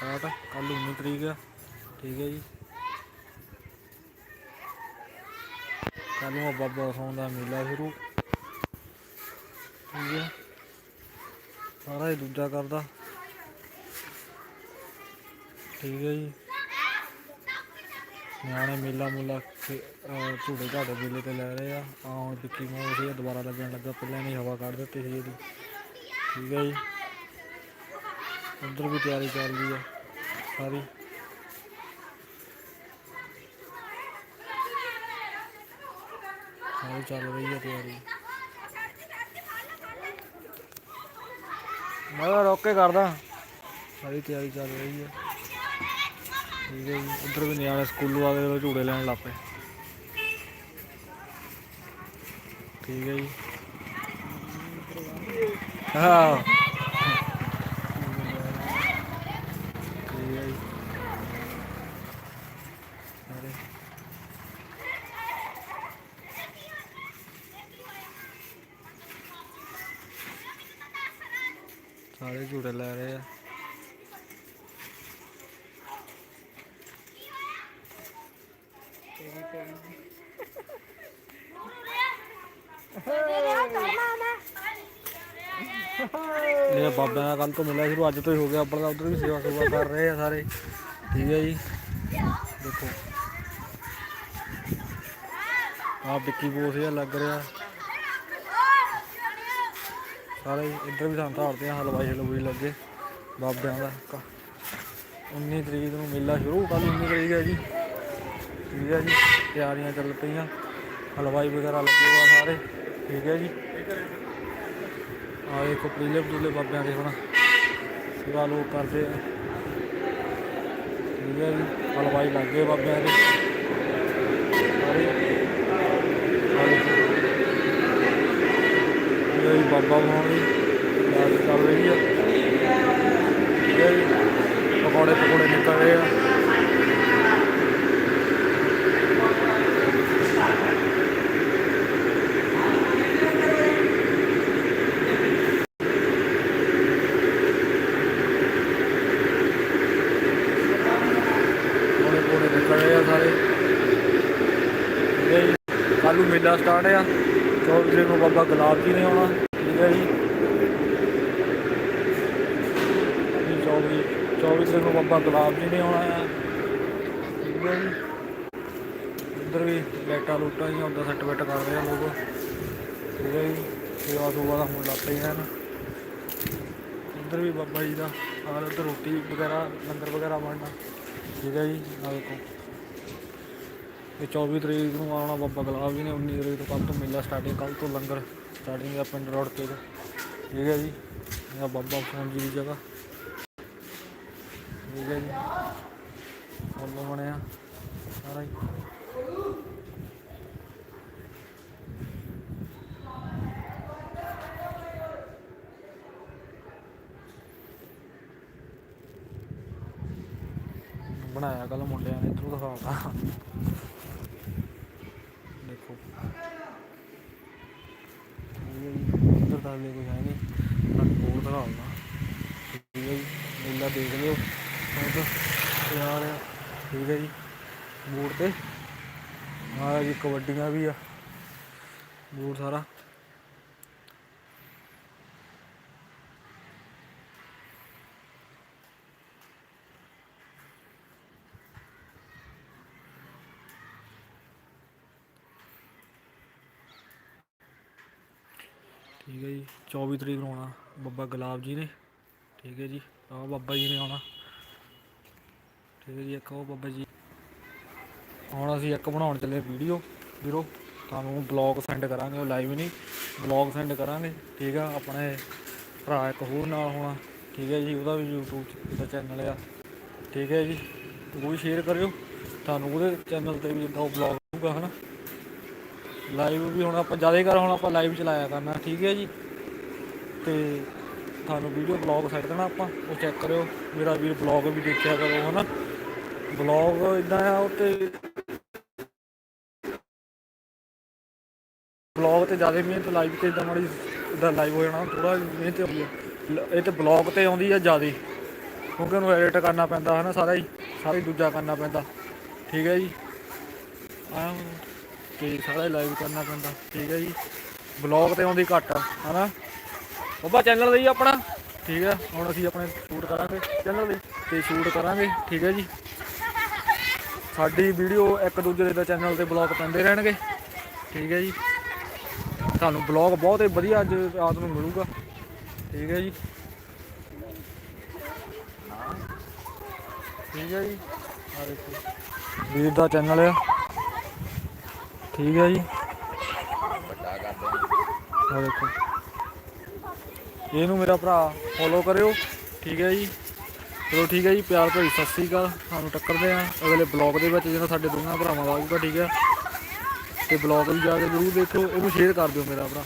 Start ਕੱਲ 19 ਤਰੀਕ ਆ, ਠੀਕ ਹੈ ਜੀ। ਕੱਲ ਨੂੰ ਬਾਬਾ ਸੌਣ ਦਾ ਮੇਲਾ ਸ਼ੁਰੂ, ਠੀਕ ਹੈ। ਸਾਰਾ ਹੀ ਦੂਜਾ ਕਰਦਾ, ਠੀਕ ਹੈ ਜੀ। ਨਿਆਣੇ ਮੇਲਾ ਮੁੱਲਾ ਖੇ- ਅਹ ਝੂੜੇ ਝਾੜੇ ਮੇਲੇ ਤੇ ਲੈ ਰਹੇ ਆ। ਆ ਹੁਣ ਵਿੱਕੀ ਮੋਹ ਸੀ ਦੁਬਾਰਾ ਲੱਗਣ ਲੱਗਾ, ਪਹਿਲਾਂ ਨਹੀਂ ਹਵਾ ਕੱਢ ਦਿੱਤੀ ਸੀ ਇਹਦੀ, ਠੀਕ ਹੈ ਜੀ। ਉਧਰ ਵੀ ਤਿਆਰੀ ਚੱਲ ਰਹੀ ਆ, ਸਾਰੀ। ਸਾਰੀ ਚੱਲ ਰਹੀ ਹੈ ਤਿਆਰੀ। ਮੈਂ ਰੋਕ ਕੇ ਕਰਦਾ। ਸਾਰੀ ਤਿਆਰੀ ਚੱਲ ਰਹੀ ਹੈ ਠੀਕ ਹੈ ਜੀ, ਉਧਰ ਵੀ ਨਿਆਣੇ ਸਕੂਲੋਂ ਆ ਕੇ ਝੂੜੇ ਲੈਣ ਲੱਗ ਪਏ। ਠੀਕ ਹੈ ਜੀ। ਹਾਂ ਠੀਕ ਹੈ ਜੀ ਸਾਰੇ ਸਾਰੇ ਝੂੜੇ ਲੈ ਰਹੇ ਆ। ਇਹ ਬਾਬਿਆਂ ਦਾ ਕੱਲ ਤੋਂ ਮਿਲਿਆ ਸ਼ੁਰੂ ਅੱਜ ਤੋਂ ਹੀ ਹੋ ਗਿਆ ਆਪਣਾ ਉਧਰ ਵੀ ਸੇਵਾ ਸੁਵਾ ਕਰ ਰਹੇ ਆ ਸਾਰੇ। ਠੀਕ ਹੈ ਜੀ। ਦੇਖੋ। ਆ ਵਿੱਕੀ ਬੋਸ ਜਿਹਾ ਲੱਗ ਰਿਹਾ। ਸਾਰੇ ਇੱਧਰ ਵੀ ਸਾਨੂੰ ਧਾਰਦੇ ਆ, ਹਲਵਾਈ ਹਲਵਾਈ ਲੱਗੇ, ਬਾਬਿਆਂ ਦਾ ਕ- 19 ਤਰੀਕ ਨੂੰ ਮੇਲਾ ਸ਼ੁਰੂ ਕੱਲ 19 ਤਰੀਕ ਹੈ ਜੀ। ਠੀਕ ਹੈ ਜੀ, ਤਿਆਰੀਆਂ ਚੱਲ ਪਈਆਂ, ਹਲਵਾਈ ਵਗੈਰਾ ਲੱਗੇ ਹੋਆ ਸਾਰੇ। ਠੀਕ ਹੈ ਜੀ। ਆ ਦੇਖੋ ਪੀਲੇ ਪੂਲੇ ਬਾਬਿਆਂ ਦੇ ਹੁਣ। ਸੇਵਾ ਲੋਕ ਕਰਦੇ ਆ। ਠੀਕ ਹੈ ਜੀ, ਹਲਵਾਈ ਲੱਗੇ ਬਾਬਿਆਂ ਦੇ ਸਾਰੇ ਆ ਦੇਖੋ ਇਹ ਵੀ ਬਾਬਾ ਬਣਾਉਣੀ ਯਾਦ ਚੱਲ ਰਹੀ ਆ। ਠੀਕ ਹੈ ਜੀ। ਪਕੌੜੇ ਪਕੌੜੇ ਨਿਕਲ ਰਹੇ ਆ। ਪਕੌੜੇ ਪਕੌੜੇ ਨਿਕਲ ਰਹੇ ਆ ਸਾਰੇ। ਠੀਕ ਮੇਲਾ ਸਟਾਰਟ ਆ। 24 ਤਰੀਕ ਨੂੰ ਬਾਬਾ ਗੁਲਾਬ ਜੀ ਨੇ ਆਉਣਾ। ਠੀਕ ਹੈ ਜੀ ਜੀ 24 24 ਤਰੀਕ ਨੂੰ ਬਾਬਾ ਗੁਲਾਬ ਜੀ ਨੇ ਆਉਣਾ ਆ। ਠੀਕ ਹੈ ਜੀ। ਇੱਧਰ ਵੀ ਲਾਈਟਾਂ ਲੂਟਾਂ ਹੀ ਹੁੰਦਾ ਸੈੱਟ ਬੈਟ ਕਰਦੇ ਆ ਲੋਕ। ਠੀਕ ਹੈ ਜੀ। ਸੇਵਾ ਸੁਵਾ ਦਾ ਹੁਣ ਲੱਗ ਪਈਆਂ ਨੇ। ਇੱਧਰ ਵੀ ਬਾਬਾ ਜੀ ਦਾ ਆਹ ਉੱਧਰ ਰੋਟੀ ਵਗੈਰਾ, ਲੰਗਰ ਵਗੈਰਾ ਬਣਨਾ। ਠੀਕ ਹੈ ਜੀ, ਆਹ ਦੇਖੋ। ਤੇ 24 ਤਰੀਕ ਨੂੰ ਆਉਣਾ ਬਾਬਾ ਗੁਲਾਬ ਜੀ ਨੇ 19 ਤਰੀਕ ਤੋਂ ਕੱਲ੍ਹ ਤੋਂ ਮੇਲਾ ਸਟਾਰਟਿੰਗ ਕੱਲ੍ਹ ਤੋਂ ਲੰਗਰ। ਸਟਾਰਟਿੰਗ ਦਾ ਪਿੰਡ ਰੋਡ ਤੇ। ਠੀਕ ਹੈ ਜੀ। ਇਹ ਬਾਬਾ ਫੋਨ ਜੀ ਦੀ ਜਗ੍ਹਾ। ਠੀਕ ਹੈ ਜੀ। ਫੁੱਲ ਬਣਿਆ। ਸਾਰਾ ਹੀ। ਬਣਾਇਆ ਕੱਲ ਮੁੰਡਿਆਂ ਨੇ ਇਧਰੋਂ ਦਿਖਾਉਂਦਾ ਦੇਖੋ। ਇੱਧਰ ਤਾਂ ਹਲੇ ਕੋਈ ਹੈ ਨਹੀਂ। ਤੁਹਾਨੂੰ ਬੋਰਡ ਦਿਖਾਉਂਦਾ ਠੀਕ ਹੈ ਜੀ। ਮੇਲਾ ਦੇਖ ਲਿਓ। ਬਹੁਤ ਯਾਰ ਠੀਕ ਹੈ ਜੀ। ਬੋਰਡ ਤੇ। ਆ ਜੀ ਕਬੱਡੀਆਂ ਵੀ ਆ। ਬੋਰਡ ਸਾਰਾ। ਠੀਕ ਹੈ ਜੀ 24 ਤਰੀਕ ਨੂੰ ਆਉਣਾ ਬਾਬਾ ਗੁਲਾਬ ਜੀ ਨੇ, ਠੀਕ ਹੈ ਜੀ, ਆਹ ਬਾਬਾ ਜੀ ਨੇ ਆਉਣਾ। ਠੀਕ ਹੈ ਜੀ, ਇੱਕ ਉਹ ਬਾਬਾ ਜੀ। ਹੁਣ ਅਸੀਂ ਇੱਕ ਬਣਾਉਣ ਚੱਲੇ ਵੀਡੀਓ, ਵੀਰੋ, ਤੁਹਾਨੂੰ ਬਲੌਗ ਸੈਂਡ ਕਰਾਂਗੇ, ਉਹ ਲਾਈਵ ਨਹੀਂ ਬਲੌਗ ਸੈਂਡ ਕਰਾਂਗੇ, ਠੀਕ ਆ, ਆਪਣੇ ਭਰਾ ਇੱਕ ਹੋਰ ਨਾਲ ਹੋਣਾ, ਠੀਕ ਹੈ ਜੀ, ਉਹਦਾ ਵੀ YouTube ਦਾ ਚੈਨਲ ਆ। ਠੀਕ ਹੈ ਜੀ ਉਹ ਵੀ ਸ਼ੇਅਰ ਕਰਿਓ, ਤੁਹਾਨੂੰ ਉਹਦੇ ਚੈਨਲ ਤੇ ਵੀ ਇਦਾਂ ਬਲੌਗ ਆਊਗਾ ਹਨਾ। ਲਾਈਵ ਵੀ ਹੁਣ ਆਪਾਂ ਜ਼ਿਆਦਾ ਕਰ, ਹੁਣ ਆਪਾਂ ਲਾਈਵ ਚਲਾਇਆ ਕਰਨਾ, ਠੀਕ ਹੈ ਜੀ? ਤੇ ਤੁਹਾਨੂੰ ਵੀਡੀਓ ਬਲੌਗ ਛੱਡ ਦੇਣਾ ਆਪਾਂ, ਉਹ ਚੈੱਕ ਕਰਿਓ। ਮੇਰਾ ਵੀਰ ਬਲੌਗ ਵੀ ਦੇਖਿਆ ਕਰੋ, ਹਨਾ? ਬਲੌਗ ਇਦਾਂ ਆ ਉੱਤੇ ਬਲੌਗ ਤੇ ਜ਼ਿਆਦਾ ਮਿਹਨਤ ਲਾਈਵ ਤੇ ਇਦਾਂ ਮਾੜੀ ਇਦਾਂ ਲਾਈਵ ਹੋ ਜਾਣਾ ਥੋੜਾ ਮਿਹਨਤ ਹੁੰਦੀ ਹੈ। ਇਹ ਤੇ ਬਲੌਗ ਤੇ ਆਉਂਦੀ ਆ ਜ਼ਿਆਦਾ, ਕਿਉਂਕਿ ਉਹਨੂੰ ਐਡਿਟ ਕਰਨਾ ਪੈਂਦਾ ਹੈ ਨਾ ਸਾਰਾ ਹੀ ਸਾਰਾ ਹੀ ਦੂਜਾ ਕਰਨਾ ਪੈਂਦਾ, ਠੀਕ ਹੈ ਜੀ? ਆਹ ਤੇ ਸਾਰਾ ਲਾਈਵ ਕਰਨਾ ਪੈਂਦਾ। ਠੀਕ ਹੈ ਜੀ। ਬਲੌਗ ਤੇ ਆਉਂਦੀ ਘੱਟ ਆ ਹਨਾ? ਬੱਬਾ ਚੈਨਲ ਲਈ ਆਪਣਾ। ਠੀਕ ਹੈ। ਹੁਣ ਅਸੀਂ ਆਪਣੇ ਸ਼ੂਟ ਕਰਾਂਗੇ ਚੈਨਲ ਲਈ ਤੇ ਸ਼ੂਟ ਕਰਾਂਗੇ। ਠੀਕ ਹੈ ਜੀ। ਸਾਡੀ ਵੀਡੀਓ ਇੱਕ ਦੂਜੇ ਦੇ ਚੈਨਲ ਤੇ ਬਲੌਗ ਪੈਂਦੇ ਰਹਿਣਗੇ। ਠੀਕ ਹੈ ਜੀ। ਤੁਹਾਨੂੰ ਬਲੌਗ ਬਹੁਤ ਵਧੀਆ ਅੱਜ ਰਾਤ ਨੂੰ ਮਿਲੂਗਾ। ਠੀਕ ਹੈ ਜੀ। ਠੀਕ ਹੈ ਜੀ। ਆ ਦੇਖੋ। ਵੀਰ ਦਾ ਚੈਨਲ ਆ। ਠੀਕ ਹੈ ਜੀ। ਆ ਦੇਖੋ। ਇਹਨੂੰ ਮੇਰਾ ਭਰਾ ਫੋਲੋ ਕਰਿਓ। ਠੀਕ ਹੈ ਜੀ। ਚਲੋ ਠੀਕ ਹੈ ਜੀ, ਪਿਆਰ ਭਰੀ ਸਤਿ ਸ੍ਰੀ ਅਕਾਲ। ਸਾਨੂੰ ਟੱਕਰਦੇ ਆ ਅਗਲੇ ਬਲੌਗ ਦੇ ਵਿੱਚ, ਜਿਹੜਾ ਸਾਡੇ ਦੋਨਾਂ ਭਰਾਵਾਂ ਦਾ ਆਊਗਾ, ਠੀਕ ਹੈ ਤੇ ਬਲੌਗ ਵੀ ਜਾ ਕੇ ਜ਼ਰੂਰ ਦੇਖਿਓ। ਇਹਨੂੰ ਸ਼ੇਅਰ ਕਰ ਦਿਓ ਮੇਰਾ ਭਰਾ।